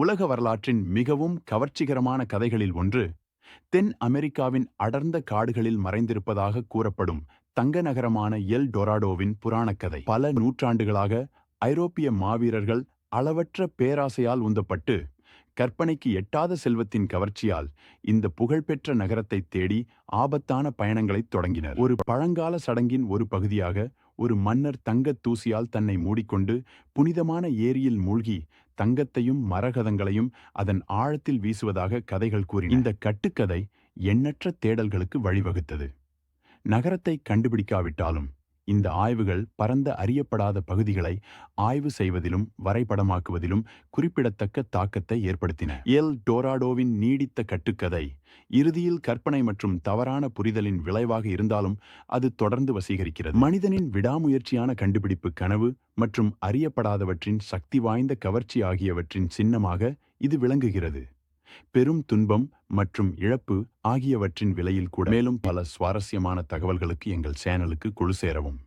உலக வரலாற்றின் மிகவும் கவர்ச்சிகரமான கதைகளில் ஒன்று தென் அமெரிக்காவின் அடர்ந்த காடுகளில் மறைந்திருப்பதாக கூறப்படும் தங்க நகரமான எல் டொராடோவின் புராணக்கதை. பல நூற்றாண்டுகளாக ஐரோப்பிய மாவீரர்கள் அளவற்ற பேராசையால் உந்தப்பட்டு கற்பனைக்கு எட்டாத செல்வத்தின் கவர்ச்சியால் இந்த புகழ்பெற்ற நகரத்தை தேடி ஆபத்தான பயணங்களைத் தொடங்கினர். ஒரு பழங்கால சடங்கின் ஒரு பகுதியாக ஒரு மன்னர் தங்கத் தூசியால் தன்னை மூடிக்கொண்டு புனிதமான ஏரியில் மூழ்கி தங்கத்தையும் மரகதங்களையும் அதன் ஆழத்தில் வீசுவதாக கதைகள் கூறின. இந்த கட்டுக்கதை எண்ணற்ற தேடல்களுக்கு வழிவகுத்தது. நகரத்தை கண்டுபிடிக்காவிட்டாலும் இந்த ஆய்வுகள் பரந்த அறியப்படாத பகுதிகளை ஆய்வு செய்வதிலும் வரைபடமாக்குவதிலும் குறிப்பிடத்தக்க தாக்கத்தை ஏற்படுத்தின. எல். டோராடோவின் நீடித்த கட்டுக்கதை இறுதியில் கற்பனை மற்றும் தவறான புரிதலின் விளைவாக இருந்தாலும் அது தொடர்ந்து வசீகரிக்கிறது. மனிதனின் விடாமுயற்சியான கண்டுபிடிப்பு கனவு மற்றும் அறியப்படாதவற்றின் சக்தி வாய்ந்த கவர்ச்சி ஆகியவற்றின் சின்னமாக இது விளங்குகிறது. பெரும் துன்பம் மற்றும் இழப்பு ஆகியவற்றின் விலையில் கூட மேலும் பல சுவாரஸ்யமான தகவல்களுக்கு எங்கள் சேனலுக்கு குழு சேரவும்.